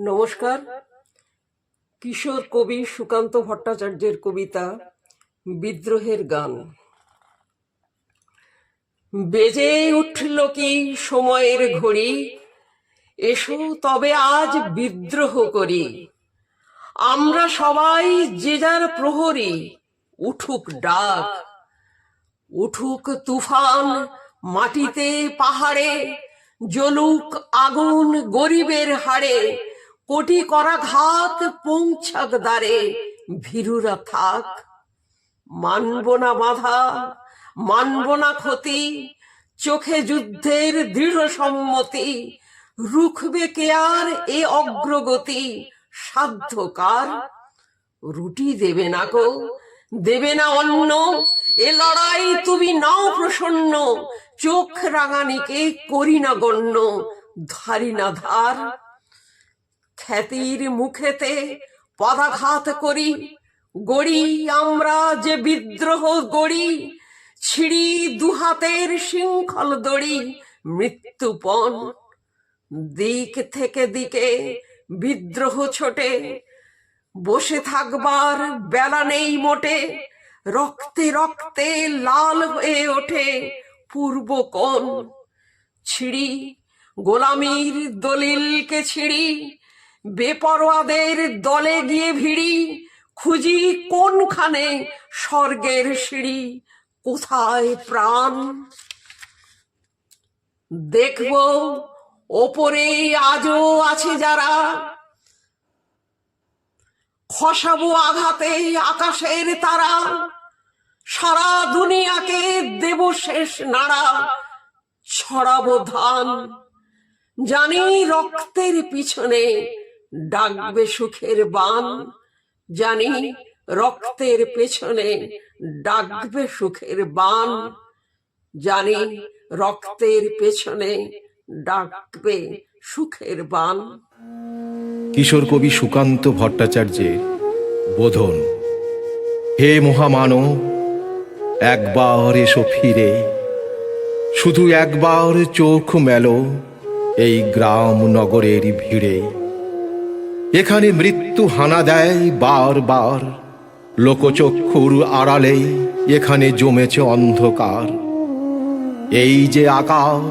নমস্কার। কিশোর কবি সুকান্ত ভট্টাচার্যের কবিতা বিদ্রোহের গান। বেজে উঠল কি সময়ের ঘড়ি? এসো তবে আজ বিদ্রোহ করি। আমরা সবাই যে যার প্রহরী, উঠুক ডাক। উঠুক তুফান মাটিতে পাহাড়ে, জ্বলুক আগুন গরিবের হাড়ে। কোটি করা ঘাত পৌঁছাক দ্বারে ভীরুরা থাক। মানব না বাধা, মানব না ক্ষতি, চোখে যুদ্ধের দৃঢ় সম্মতি, রুখবে কে আর এ অগ্রগতি সাধ্যকার রুটি দেবে না গো, দেবে না অন্য এ লড়াই তুমি নাও প্রসন্ন, চোখ রাঙানিকে করি না গণ্য, ধারি না ধার। খ্যাতির মুখেতে পদাঘাত করি। গড়ি আমরা যে বিদ্রোহ গড়ি ছিড়ি দুহাতের শৃঙ্খল দড়ি মৃত্যুপণ। দিক থেকে দিকে বিদ্রোহ ছোটে বসে থাকবার বেলা নেই মোটে রক্তে রক্তে লাল হয়ে ওঠে পূর্ব কোণ ছিড়ি গোলামির দলিলকে ছিড়ি বেপরোয়াদের দলে গিয়ে ভিড়ি, খুঁজি কোনখানে স্বর্গের সিঁড়ি, কোথায় প্রাণ? দেখব, ওপরে আজও আছে যারা। খসাবো আঘাতে আকাশের তারা। সারা দুনিয়াকে দেব শেষ নাড়া, ছড়াবো ধান। জানি রক্তের পিছনে ডাকবে সুখের বান। জানি রক্তের পেছনে ডাকবে সুখের বান। জানি রক্তের পেছনে ডাকবে সুখের বান। কিশোর কবি সুকান্ত ভট্টাচার্যের বোধন। হে মহামানব, একবার এসো ফিরে। শুধু একবার চোখ মেলো এই গ্রাম নগরের ভিড়ে। এখানে মৃত্যু হানা দেয় বারবার লোকচক্ষুর আড়ালে এখানে জমেছে অন্ধকার। এই যে আকাশ,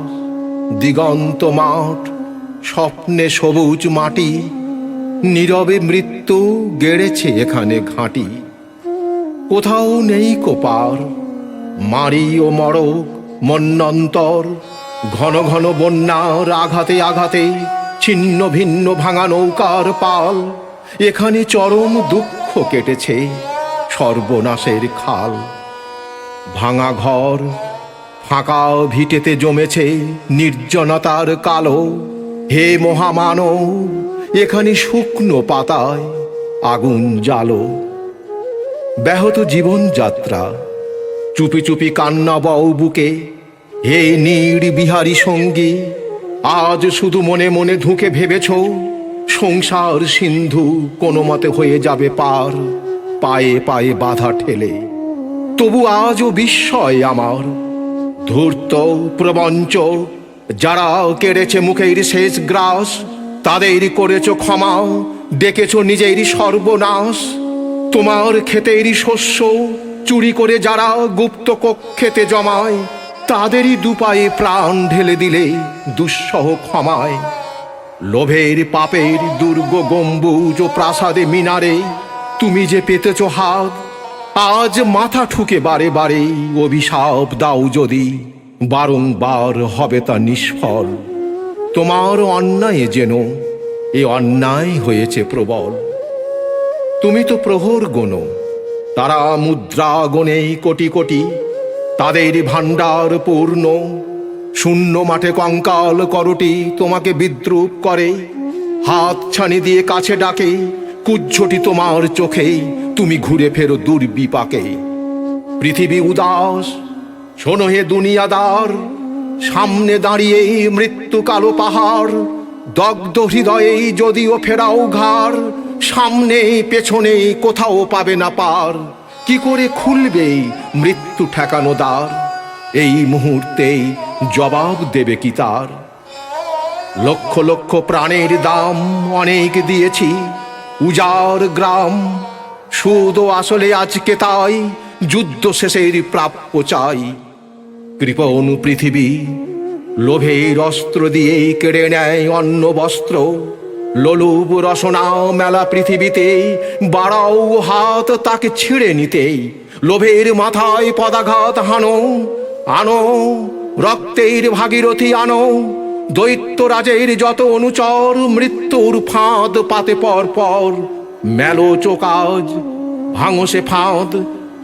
দিগন্ত মাঠ, স্বপ্নে সবুজ মাটি, নীরবে মৃত্যু গেড়েছে এখানে ঘাঁটি। কোথাও নেই কোপার, মারি ও মরক, মন্নন্তর, ঘন ঘন বন্যার আঘাতে আঘাতে ছিন্ন ভিন্ন ভাঙা নৌকার পাল। এখানে চরম দুঃখ কেটেছে সর্বনাশের খাল। ভাঙা ঘর, ফাঁকা ভিটেতে জমেছে নির্জনতার কালো। হে মহামানব, এখানে শুকনো পাতায় আগুন জ্বালো। ব্যাহত জীবনযাত্রা চুপি চুপি কান্না বউ বুকে হে নীড় বিহারী সঙ্গী আজ শুধু মনে মনে ঢুকে ভেবেছ? সংসার সিন্ধু কোনো মতে হয়ে যাবে পার। পায়ে পায়ে বাধা ঠেলে। তবু আজও বিস্ময় আমার। ধূর্ত, প্রবঞ্চ, যারা কেড়েছে মুখের শেষ গ্রাস, তাদের করেছ ক্ষমা, ডেকেছ নিজেরই সর্বনাশ। তোমার ক্ষেতের শস্য চুরি করে যারা গুপ্ত কক্ষেতে জমায় তাদেরই দুপায়ে প্রাণ ঢেলে দিলে দুঃসহ ক্ষমায়। লোভের পাপের দুর্গ গম্বুজ ও প্রাসাদে মিনারে তুমি যে পেতেছ হাত, আজ মাথা ঠুকে বারে বারে অভিশাপ দাও যদি, বারংবার হবে তা নিষ্ফল। তোমার অন্যায় যেন এ অন্যায় হয়েছে প্রবল। তুমি তো প্রহর গণ, তারা মুদ্রা গণে কোটি কোটি তাদের ভাণ্ডার পূর্ণ। শূন্য মাঠে কঙ্কাল করটি তোমাকে বিদ্রুপ করে। হাত ছানি দিয়ে কাছে ডাকে কুজ্ঝটি তোমার চোখে, তুমি ঘুরে ফেরো দুর্বিপাকে। পৃথিবী উদাস, শোনো হে দুনিয়াদার, সামনে দাঁড়িয়ে মৃত্যু কালো পাহাড়। দগ্ধ হৃদয়ে যদিও ফেরাও ঘাড়, সামনে পেছনে কোথাও পাবে না পার। কি করে খুলবে মৃত্যু ঠেকানো দ্বার? এই মুহূর্তেই জবাব দেবে কি তার? লক্ষ লক্ষ প্রাণের দাম অনেক দিয়েছি উজার গ্রাম সুদ আসলে আজকে তাই, যুদ্ধ শেষের প্রাপ্য চাই। কৃপণ পৃথিবী, লোভের অস্ত্র দিয়ে কেড়ে নেয় অন্ন বস্ত্র। লোলুব রসনাও মেলা পৃথিবীতে, বাড়াও হাত তাকে ছিঁড়ে নিতে লোভের মাথায় পদাঘাত হানো, আনো, রক্তের ভাগীরথী আনো। দৈত্যরাজের যত অনুচর মৃত্যুর ফাঁদ পাতে পর পর মেলো চোকাজ ভাঙো সে ফাঁদ,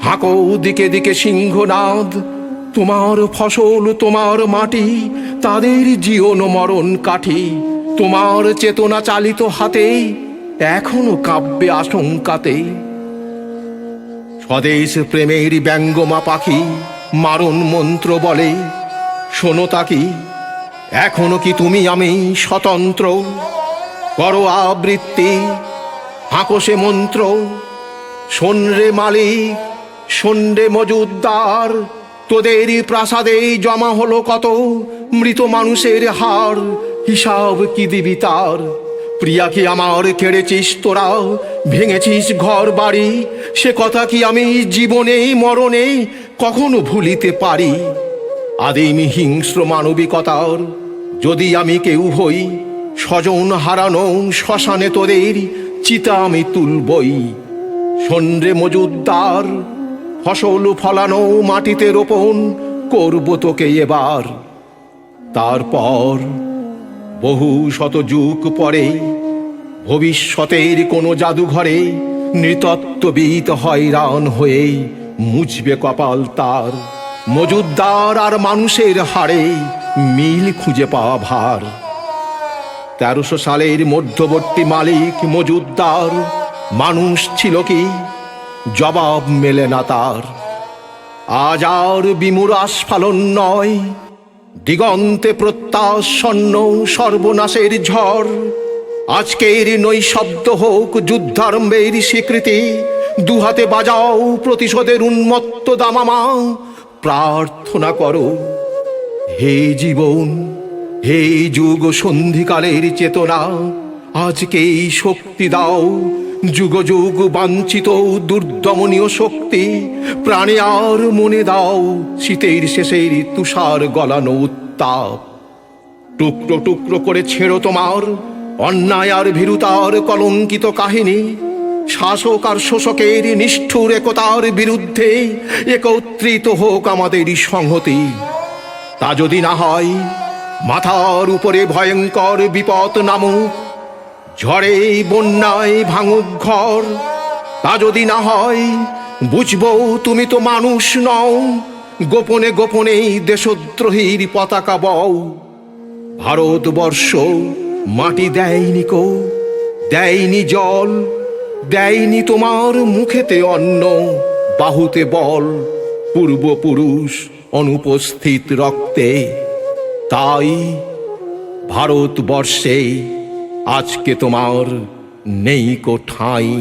হাঁকো দিকে দিকে সিংহনাদ। তোমার ফসল, তোমার মাটি, তাদের জীবন মরণ কাঠি। তোমার চেতনা চালিত হাতেই, এখনও কাব্যে আশঙ্কাতেই। স্বদেশ প্রেমের ব্যঙ্গমা পাখি, মারণ মন্ত্র বলে, শোনো তাকি এখনও কি তুমি আমি স্বতন্ত্র? করো আবৃত্তি হাঁকসে মন্ত্র শোন রে মালিক শোন রে মজুদ্দার তোদেরই প্রাসাদেই জমা হলো কত মৃত মানুষের হার হিসাব কি দিবি তার? প্রিয়াকে আমার কেড়েছিস তোরা? ভেঙেছিস ঘর বাড়ি? সে কথা কি আমি জীবনে মরণে কখনো ভুলিতে পারি? আদিম হিংস্র মানবিকতার, যদি আমি কেউ হই, স্বজন হারানো শ্মশানে তোদের চিতা আমি তুলবই। সন্দ্রে মজুদ্দার ফসল ফলানো মাটিতে রোপণ করব তোকে এবার। তারপর বহু শত যুগ পরে ভবিষ্যতের কোনো জাদুঘরে নৃতত্ত্ববিদ হয়রান হয়ে মুছবে কপাল তার। মজুদ্দার আর মানুষের হাড়ে মিল খুঁজে পাওয়া ভার। তেরোশো সালের মধ্যবর্তী মালিক মজুদ্দার, মানুষ ছিল কি? জবাব মেলে না তার। আজ আর বিমুর আস্ফালন নয় দিগন্তে প্রত্যাসন্ন সর্বনাশের ঝড়। আজকের নৈশব্দ হোক যুদ্ধারম্ভের স্বীকৃতি। দুহাতে বাজাও প্রতিশোধের উন্মত্ত দামামা। প্রার্থনা করো, হে জীবন, হে যুগ সন্ধিকালের চেতনা। আজকেই শক্তি দাও যুগ যুগ বাঞ্ছিত দুর্দমনীয় শক্তি, প্রাণে আর মনে দাও, শীতের শেষের তুষার গলানো উত্তাপ। টুকরো টুকরো করে ছেড়ো তোমার, অন্যায় আর ভীরুতার কলঙ্কিত কাহিনী। শাসক আর শোষকের নিষ্ঠুর একতার বিরুদ্ধে একত্রিত হোক আমাদের সংহতি। তা যদি না হয়, মাথার উপরে ভয়ঙ্কর বিপদ নামুক ঝড়ে বন্যায় ভাঙুক ঘর। তা যদি না হয়, বুঝব তুমি তো মানুষ নও। গোপনে গোপনেই দেশদ্রোহীর পতাকা বও। ভারতবর্ষ মাটি দেয়নি কো, দেয়নি জল, দেয়নি তোমার মুখেতে অন্ন, বাহুতে বল। পূর্বপুরুষ অনুপস্থিত রক্তে, তাই ভারতবর্ষে আজকে তোমার নেই কো ঠাঁই